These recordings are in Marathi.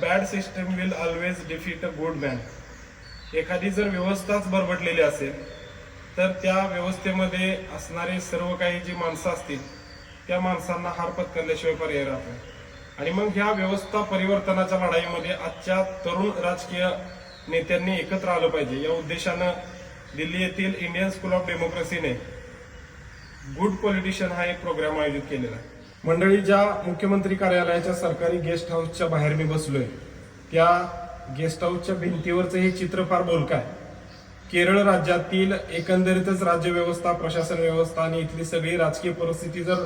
Bad system will always defeat a good man. एखादी जर व्यवस्थाच बरबटलेली असेल तर त्या व्यवस्थेमध्ये असणारे सर्व काही जी माणसं असतील त्या माणसांना हार पत्करल्याशिवाय पर्याय राहत. नाही आणि मग ह्या व्यवस्था परिवर्तनाच्या लढाईमध्ये आजच्या तरुण राजकीय नेत्यांनी एकत्र आलं पाहिजे. या उद्देशानं दिल्ली येथील इंडियन स्कूल ऑफ डेमोक्रेसीने गुड पॉलिटिशियन हा एक प्रोग्राम आयोजित केलेला आहे. मंडळी ज्या मुख्यमंत्री कार्यालयाच्या सरकारी गेस्ट हाऊसच्या बाहेर मी बसलोय त्या गेस्ट हाऊसच्या भिंतीवरचं हे चित्र फार बोलकं आहे. केरळ राज्यातील एकंदरीतच राज्य व्यवस्था प्रशासन व्यवस्था आणि इथली सगळी राजकीय परिस्थिती जर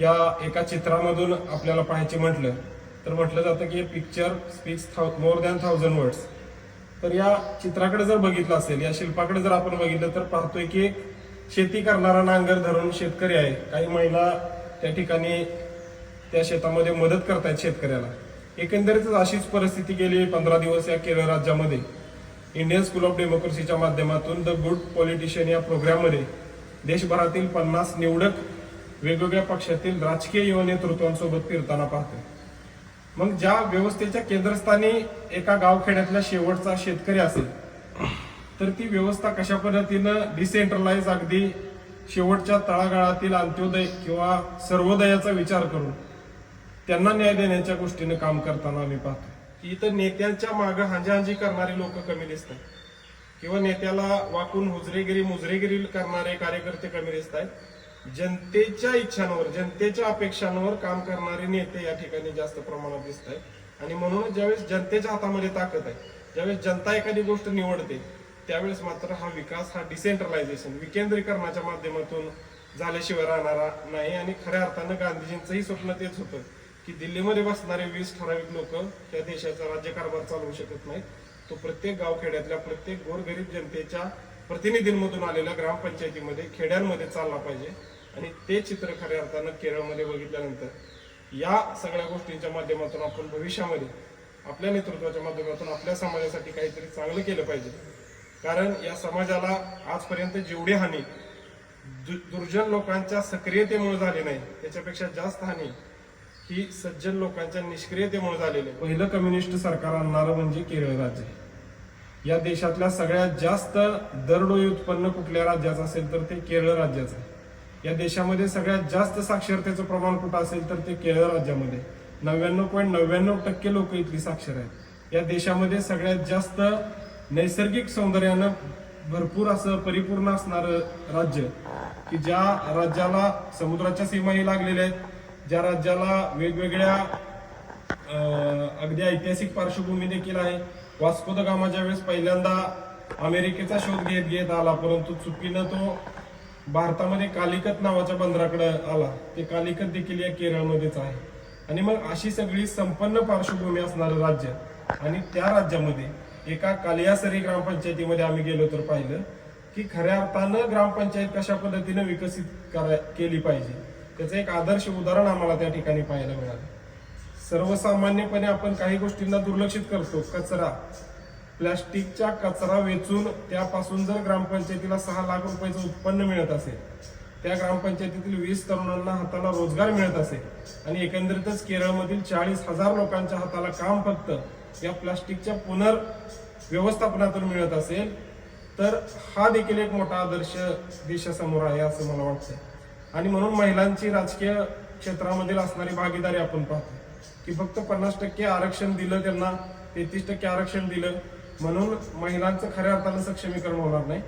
या एका चित्रामधून आपल्याला पाहायची म्हटलं तर म्हटलं जातं की picture speaks more than thousand words तर या चित्राकडे जर बघितलं असेल या शिल्पाकडे जर आपण बघितलं तर पाहतोय की एक शेती करणारा नांगर धरून शेतकरी आहे. काही महिला त्या ठिकाणी त्या शेतामध्ये मदत करतायत शेतकऱ्याला. एकंदरीतच अशीच परिस्थिती गेली पंधरा दिवस या केरळ राज्यामध्ये. इंडियन स्कूल ऑफ डेमोक्रेसीच्या माध्यमातून द गुड पॉलिटिशियन या प्रोग्राममध्ये देशभरातील पन्नास निवडक वेगवेगळ्या पक्षातील राजकीय युवा नेतृत्वांसोबत फिरताना पाहते मग ज्या व्यवस्थेच्या केंद्रस्थानी एका गावखेड्यातला शेवटचा शेतकरी असेल तर ती व्यवस्था कशा पद्धतीनं डिसेंट्रलाइज अगदी शेवटच्या तळागाळातील अंत्योदय किंवा सर्वोदयाचा विचार करून त्यांना न्याय देण्याच्या गोष्टीने काम करताना आम्ही पाहतो की इथं नेत्यांच्या मागं हांजाहांजी करणारे लोक कमी दिसत आहेत किंवा नेत्याला वाकून हुजरेगिरी मुजरेगिरी करणारे कार्यकर्ते कमी दिसत आहेत जनतेच्या इच्छांवर जनतेच्या अपेक्षांवर काम करणारे नेते या ठिकाणी जास्त प्रमाणात दिसत आहेत आणि म्हणूनच ज्यावेळेस जनतेच्या हातामध्ये ताकद आहे ज्यावेळेस जनता एखादी गोष्ट निवडते त्यावेळेस मात्र हा विकास हा डिसेंट्रलायझेशन विकेंद्रीकरणाच्या माध्यमातून झाल्याशिवाय राहणारा नाही आणि खऱ्या अर्थानं गांधीजींचंही स्वप्न तेच होतं की दिल्लीमध्ये बसणारे वीस ठराविक लोक त्या देशाचा राज्यकारभार चालवू शकत नाहीत. तो प्रत्येक गावखेड्यातल्या प्रत्येक गोरगरीब जनतेच्या प्रतिनिधींमधून आलेल्या ग्रामपंचायतीमध्ये खेड्यांमध्ये चालला पाहिजे. आणि ते चित्र खऱ्या अर्थानं केरळमध्ये बघितल्यानंतर या सगळ्या गोष्टींच्या माध्यमातून आपण भविष्यामध्ये आपल्या नेतृत्वाच्या माध्यमातून आपल्या समाजासाठी काहीतरी चांगलं केलं पाहिजे. कारण या समाजाला आजपर्यंत जेवढी हानी दु- दुर्जन लोकांच्या सक्रियतेमुळे झाली नाही त्याच्यापेक्षा जास्त हानी ही सज्जन लोकांच्या निष्क्रियतेमुळे झालेली आहे. पहिलं कम्युनिस्ट सरकार आणणारं म्हणजे केरळ राज्य. या देशातल्या सगळ्यात जास्त दरडोई उत्पन्न कुठल्या राज्याचं असेल तर ते केरळ राज्याचं आहे. या देशामध्ये सगळ्यात जास्त साक्षरतेचं प्रमाण कुठं असेल तर ते केरळ राज्यामध्ये नव्याण्णव पॉईंट नव्याण्णव टक्के लोक इथली साक्षर आहेत. या देशामध्ये सगळ्यात जास्त नैसर्गिक सौंदर्यानं भरपूर असं परिपूर्ण असणारं राज्य की ज्या राज्याला समुद्राच्या सीमाही लागलेल्या आहेत ज्या राज्याला वेगवेगळ्या अगदी ऐतिहासिक पार्श्वभूमी देखील आहे. वास्को द गामा ज्या वेळेस पहिल्यांदा अमेरिकेचा शोध घेत घेत आला परंतु चुकीनं तो भारतामध्ये कालिकत नावाच्या बंदराकडे आला. ते कालिकत देखील या केरळमध्येच आहे. आणि मग अशी सगळी संपन्न पार्श्वभूमी असणारं राज्य. आणि त्या राज्यामध्ये एका कालियासरी ग्रामपंचायतीमध्ये आम्ही गेलो तर पाहिलं की खऱ्या अर्थानं ग्रामपंचायत कशा पद्धतीनं विकसित करा केली पाहिजे. त्याचं एक आदर्श उदाहरण आम्हाला त्या ठिकाणी पाहायला मिळालं. सर्वसामान्यपणे आपण काही गोष्टींना दुर्लक्षित करतो. कचरा. प्लॅस्टिकच्या कचरा वेचून त्यापासून जर ग्रामपंचायतीला सहा लाख रुपयाचं उत्पन्न मिळत असेल त्या ग्रामपंचायतीतील वीस तरुणांना हाताला रोजगार मिळत असेल आणि एकंदरीतच केरळमधील चाळीस हजार लोकांच्या हाताला काम फक्त या प्लास्टिकच्या पुनर्व्यवस्थापनातून मिळत असेल तर हा देखील एक मोठा आदर्श देशासमोर आहे असं मला वाटतं आणि म्हणून महिलांची राजकीय क्षेत्रामधील असणारी भागीदारी आपण पाहतो की फक्त पन्नास टक्के आरक्षण दिलं त्यांना तेहतीस टक्के आरक्षण दिलं म्हणून महिलांचं खऱ्या अर्थानं सक्षमीकरण होणार नाही.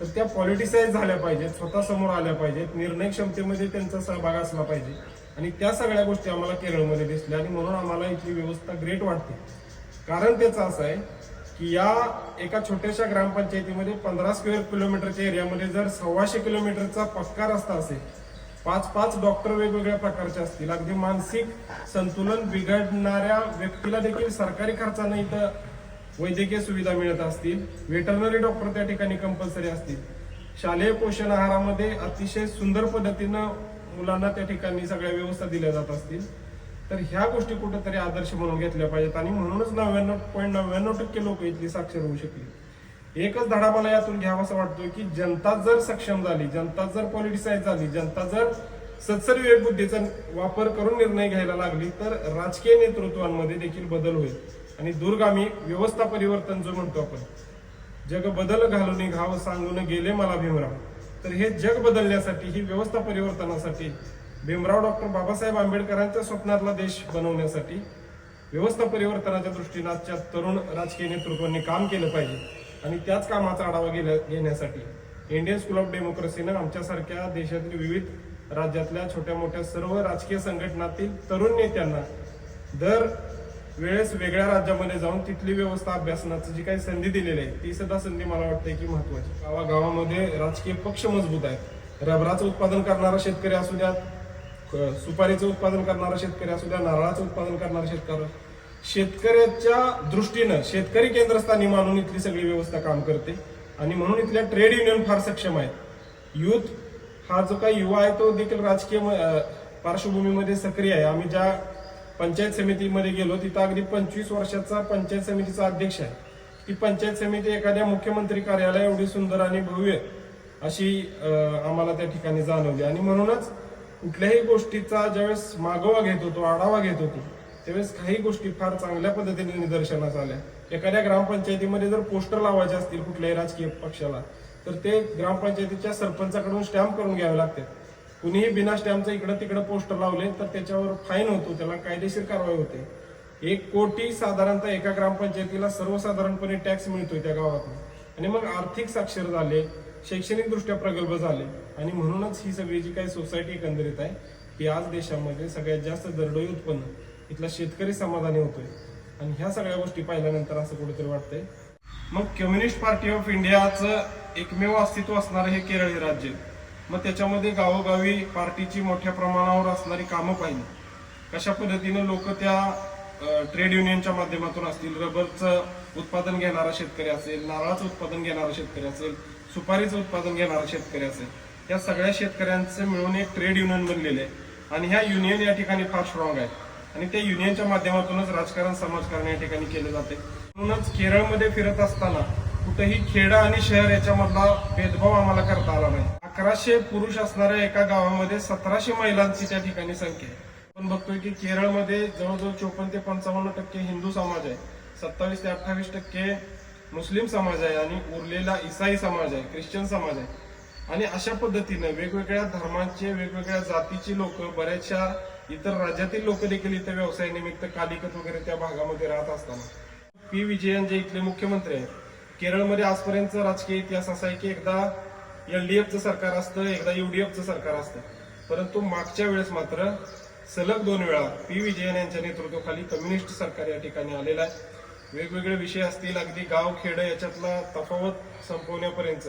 तर त्या पॉलिटिसाईज झाल्या पाहिजेत स्वतः समोर आल्या पाहिजेत निर्णय क्षमतेमध्ये त्यांचा सहभाग असला पाहिजे. आणि त्या सगळ्या गोष्टी आम्हाला केरळमध्ये दिसल्या आणि म्हणून आम्हाला इथली व्यवस्था ग्रेट वाटते. कारण त्याचं असं आहे की या एका छोट्याशा ग्रामपंचायतीमध्ये पंधरा स्क्वेअर किलोमीटरच्या एरियामध्ये जर सव्वाशे किलोमीटरचा पक्का रस्ता असेल पाच पाच डॉक्टर वेगवेगळ्या प्रकारचे असतील अगदी मानसिक संतुलन बिघडणाऱ्या व्यक्तीला देखील सरकारी खर्चानं इथं वैद्यकीय सुविधा मिळत असतील वेटरनरी डॉक्टर त्या ठिकाणी कंपल्सरी असतील. शालेय पोषण आहारामध्ये अतिशय सुंदर पद्धतीनं मुलांना त्या ठिकाणी सगळ्या व्यवस्था दिल्या जात असतील. तर ह्या गोष्टी कुठेतरी आदर्श म्हणून घेतल्या पाहिजेत आणि म्हणूनच नव्याण्णव पॉईंट नव्याण्णव टक्के लोक इथली साक्षर होऊ शकली. एकच धडा मला यातून घ्यावासा वाटतो की जनता जर सक्षम झाली जनता जर पॉलिटिसाईज झाली जनता जर सत्सर विवेक बुद्धीचा वापर करून निर्णय घ्यायला लागली तर राजकीय नेतृत्वांमध्ये देखील बदल होईल. आणि दूरगामी व्यवस्था परिवर्तन जो म्हणतो आपण जग बदल घालून घाव सांगून गेले मला भीमराव. तर हे जग बदलण्यासाठी ही व्यवस्था परिवर्तनासाठी भीमराव डॉक्टर बाबासाहेब आंबेडकरांच्या स्वप्नातला देश बनवण्यासाठी व्यवस्था परिवर्तनाच्या दृष्टीने आजच्या तरुण राजकीय नेतृत्वांनी काम केलं पाहिजे आणि त्याच कामाचा आढावा गेल्या घेण्यासाठी इंडियन स्कूल ऑफ डेमोक्रेसीनं आमच्यासारख्या देशातील विविध राज्यातल्या छोट्या मोठ्या सर्व राजकीय संघटनातील तरुण नेत्यांना दर वेळेस वेगळ्या राज्यामध्ये जाऊन तिथली व्यवस्था अभ्यासनाची जी काही संधी दिलेली आहे ती सुद्धा संधी मला वाटते की महत्वाची गावागावामध्ये राजकीय पक्ष मजबूत आहेत. रबराचं उत्पादन करणारा शेतकरी असू द्यात सुपारीचं उत्पादन करणारा शेतकरी असू द्या नारळाचं उत्पादन करणारा शेतकरी शेतकऱ्याच्या दृष्टीनं शेतकरी केंद्रस्थानी मानून इथली सगळी व्यवस्था काम करते. आणि म्हणून इथल्या ट्रेड युनियन फार सक्षम आहेत. युथ हा जो काही युवा आहे तो देखील राजकीय म- पार्श्वभूमीमध्ये सक्रिय आहे. आम्ही ज्या पंचायत समितीमध्ये गेलो तिथं अगदी पंचवीस वर्षाचा पंचायत समितीचा अध्यक्ष आहे. ती पंचायत समिती एखाद्या मुख्यमंत्री कार्यालय एवढी सुंदर आणि भव्य अशी आम्हाला त्या ठिकाणी जाणवली. आणि म्हणूनच कुठल्याही गोष्टीचा ज्यावेळेस मागोवा घेत होतो आढावा घेत होतो त्यावेळेस काही गोष्टी फार चांगल्या पद्धतीने निदर्शनास आल्या. एखाद्या ग्रामपंचायतीमध्ये जर पोस्टर लावायचे असतील कुठल्याही राजकीय पक्षाला तर ते ग्रामपंचायतीच्या सरपंचाकडून स्टॅम्प करून घ्यावे लागतात कुणीही बिना स्टॅम्पचं इकडं तिकडं पोस्टर लावले तर त्याच्यावर फाईन होतो त्याला कायदेशीर कारवाई होते. एक कोटी साधारणतः एका ग्रामपंचायतीला सर्वसाधारणपणे टॅक्स मिळतोय त्या गावातून. आणि मग आर्थिक साक्षर झाले शैक्षणिकदृष्ट्या प्रगल्भ झाले. आणि म्हणूनच ही सगळी जी काही सोसायटी एकंदरीत आहे ती आज देशामध्ये सगळ्यात जास्त दरडोई उत्पन्न इथला शेतकरी समाधानी होतोय. आणि ह्या सगळ्या गोष्टी पाहिल्यानंतर असं कुठेतरी वाटतंय. मग कम्युनिस्ट पार्टी ऑफ इंडियाचं एकमेव अस्तित्व असणारं हे केरळ हे राज्य. मग त्याच्यामध्ये गावोगावी पार्टीची मोठ्या प्रमाणावर असणारी कामं पाहिली. कशा पद्धतीनं लोक त्या ट्रेड युनियनच्या माध्यमातून असतील रबरचं उत्पादन घेणारा शेतकरी असेल नारळाचं उत्पादन घेणारा शेतकरी असेल सुपारीचं उत्पादन घेणारा शेतकरी असेल या सगळ्या शेतकऱ्यांचं मिळून एक ट्रेड युनियन बनलेले आहे. आणि ह्या युनियन या ठिकाणी फार स्ट्रॉंग आहे आणि त्या युनियनच्या माध्यमातूनच राजकारण समाजकारण या ठिकाणी केलं जाते. म्हणूनच केरळमध्ये फिरत असताना कुठेही खेडं आणि शहर याच्यामधला भेदभाव आम्हाला करता आला नाही. अकराशे पुरुष असणाऱ्या एका गावामध्ये सतराशे महिलांची त्या ठिकाणी संख्या आहे. आपण बघतोय की केरळमध्ये जवळजवळ चोपन्न ते पंचावन्न टक्के हिंदू समाज आहे. सत्तावीस ते अठ्ठावीस टक्के मुस्लिम समाज आहे आणि उरलेला इसाई समाज आहे ख्रिश्चन समाज आहे. आणि अशा पद्धतीनं वेगवेगळ्या धर्मांचे वेगवेगळ्या जातीची लोक बऱ्याचशा इतर राज्यातील लोक देखील इथे व्यवसायानिमित्त कालिकत वगैरे त्या भागामध्ये राहत असताना. पी. विजयन जे इथले मुख्यमंत्री आहेत केरळमध्ये आजपर्यंत राजकीय इतिहास असा आहे की एकदा एल डी एफचं सरकार असतं एकदा यू डी एफचं सरकार असतं. परंतु मागच्या वेळेस मात्र सलग दोन वेळा पी. विजयन यांच्या नेतृत्वाखाली कम्युनिस्ट सरकार या ठिकाणी आलेलं आहे. वेगवेगळे विषय असतील अगदी गाव खेडं याच्यातला तफावत संपवण्यापर्यंत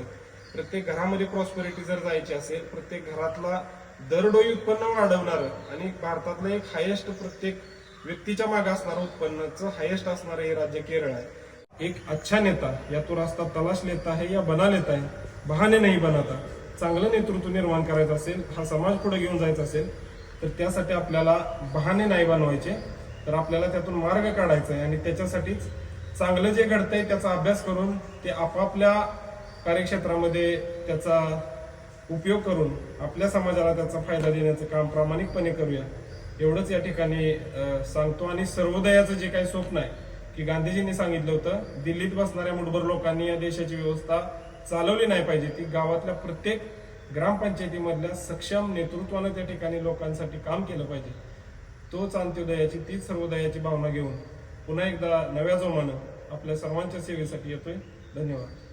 प्रत्येक घरामध्ये प्रॉस्पेरिटी जर जायची असेल प्रत्येक घरातला दरडोई उत्पन्न वाढवणार आणि भारतातलं एक हायेस्ट प्रत्येक व्यक्तीच्या मागे असणारं उत्पन्नाचं हायेस्ट असणारं हे राज्य केरळ आहे. एक अच्छा नेता या तो रास्ता तलाश लेता है या बना लेता है बहाने नाही बनाता. चांगलं नेतृत्व निर्माण करायचं असेल हा समाज पुढे घेऊन जायचा असेल तर त्यासाठी आपल्याला बहाने नाही बनवायचे. तर आपल्याला त्यातून मार्ग काढायचा आहे आणि त्याच्यासाठीच चांगलं जे घडतंय त्याचा अभ्यास करून ते आपापल्या कार्यक्षेत्रामध्ये त्याचा उपयोग करून आपल्या समाजाला त्याचा फायदा देण्याचं काम प्रामाणिकपणे करूया. एवढंच या ठिकाणी सांगतो आणि सर्वोदयाचं जे काही स्वप्न आहे की गांधीजींनी सांगितलं होतं दिल्लीत बसणाऱ्या मुठभर लोकांनी या देशाची व्यवस्था चालवली नाही पाहिजे. ती गावातल्या प्रत्येक ग्रामपंचायतीमधल्या सक्षम नेतृत्वानं त्या ठिकाणी लोकांसाठी काम केलं पाहिजे. तोच अंत्योदयाची तीच सर्वोदयाची भावना घेऊन पुन्हा एकदा नव्या जोमानं आपल्या सर्वांच्या सेवेसाठी येतोय. धन्यवाद.